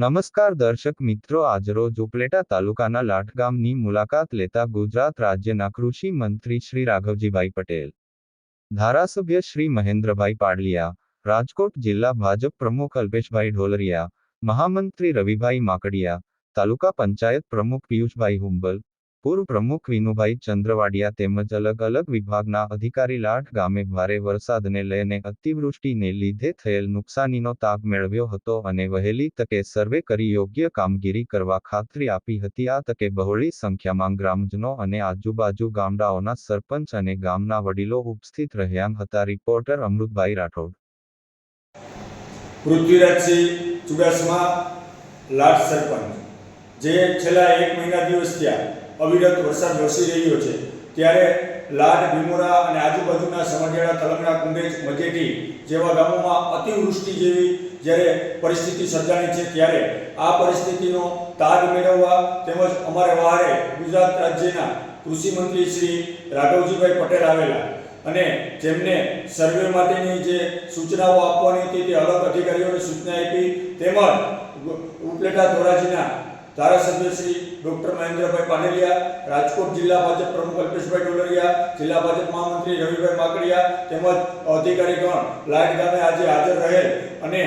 નમસ્કાર દર્શક મિત્રો આજરોજ ઉપલેટા તાલુકાના લાઠ ગામની મુલાકાત લેતા ગુજરાત રાજ્યના કૃષિ મંત્રી શ્રી રાઘવજીભાઈ પટેલ, ધારાસભ્ય શ્રી મહેન્દ્રભાઈ પાડલિયા, રાજકોટ જિલ્લા ભાજપ પ્રમુખ અલ્પેશભાઈ ઢોલરિયા, મહામંત્રી રવિભાઈ માકડિયા, તાલુકા પંચાયત પ્રમુખ પિયુષભાઈ હુંબલ પૂર્વ પ્રમુખ વિનુભાઈ ચંદ્રવાડિયા તેમજ અલગ અલગ વિભાગના અધિકારી લાઠ ગામે ભારે વરસાદને લઈને અતિવૃષ્ટિને લીધે થયેલ નુકસાનીનો તાગ મેળવ્યો હતો અને વહેલી તકે સર્વે કરી યોગ્ય કામગીરી કરવા ખાતરી આપી હતી. આ તકે બહોળી સંખ્યામાં ગ્રામજનો અને આજુબાજુ ગામડાઓના સરપંચ અને ગામના વડીલો ઉપસ્થિત રહ્યા હતા. રિપોર્ટર અમૃતભાઈ રાઠોડ. લાટ સરપંચ. જે છેલ્લા એક મહિના દિવસ થયા અવિરત વરસાદ વરસી રહ્યો છે. ત્યારે લાડ, ભીમોરા અને આજુબાજુના સમઢિયાળા તલંગણા કુંડેજ મજેટી જેવા ગામોમાં અતિવૃષ્ટિ જેવી જ્યારે પરિસ્થિતિ સર્જાણી છે ત્યારે આ પરિસ્થિતિનો તાગ મેળવવા તેમજ અમારે વહારે ગુજરાત રાજ્યના કૃષિ મંત્રી શ્રી રાઘવજીભાઈ પટેલ આવેલા અને જેમને સર્વે માટેની જે સૂચનાઓ આપવાની હતી તે અલગ અધિકારીઓને સૂચના આપી તેમજ ઉપલેટા ધોરાજીના ધારાસભ્ય શ્રી ડોક્ટર મહેન્દ્રભાઈ પાનેલિયા, રાજકોટ જિલ્લા ભાજપ પ્રમુખ અલ્પેશભાઈ ડોલરિયા જિલ્લા ભાજપ મહામંત્રી રવિભાઈ માકડિયા તેમજ અધિકારીગણ લાઇટ ગામે આજે હાજર રહેલ અને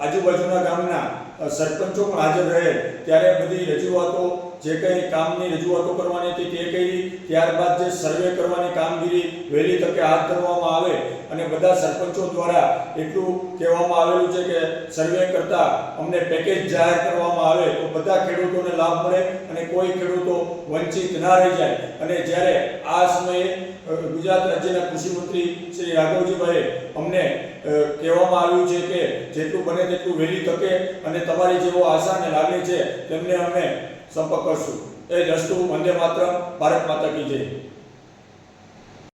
આજુબાજુના ગામના સરપંચો પણ હાજર રહે. ત્યારે બધી રજૂઆતો, જે કંઈ કામની રજૂઆતો કરવાની હતી તે કહી ત્યારબાદ જે સર્વે કરવાની કામગીરી વહેલી તકે હાથ ધરવામાં આવે અને બધા સરપંચો દ્વારા એટલું કહેવામાં આવેલું છે કે સર્વે કરતા અમને પેકેજ જાહેર કરવામાં આવે તો બધા ખેડૂતોને લાભ મળે અને કોઈ ખેડૂતો વંચિત ના રહી જાય. અને જ્યારે આ સમયે ગુજરાત રાજ્યના કૃષિ શ્રી રાઘવજીભાઈએ અમને કહેવામાં આવ્યું છે કે જેટલું બને તેટલું વહેલી તકે અને તમારી જેવો આશા અને લાગણી છે, તેમને અમે સંપર્ક કરશું. એ અસ્તુ વંદે માત્ર ભારત માતા કી જય.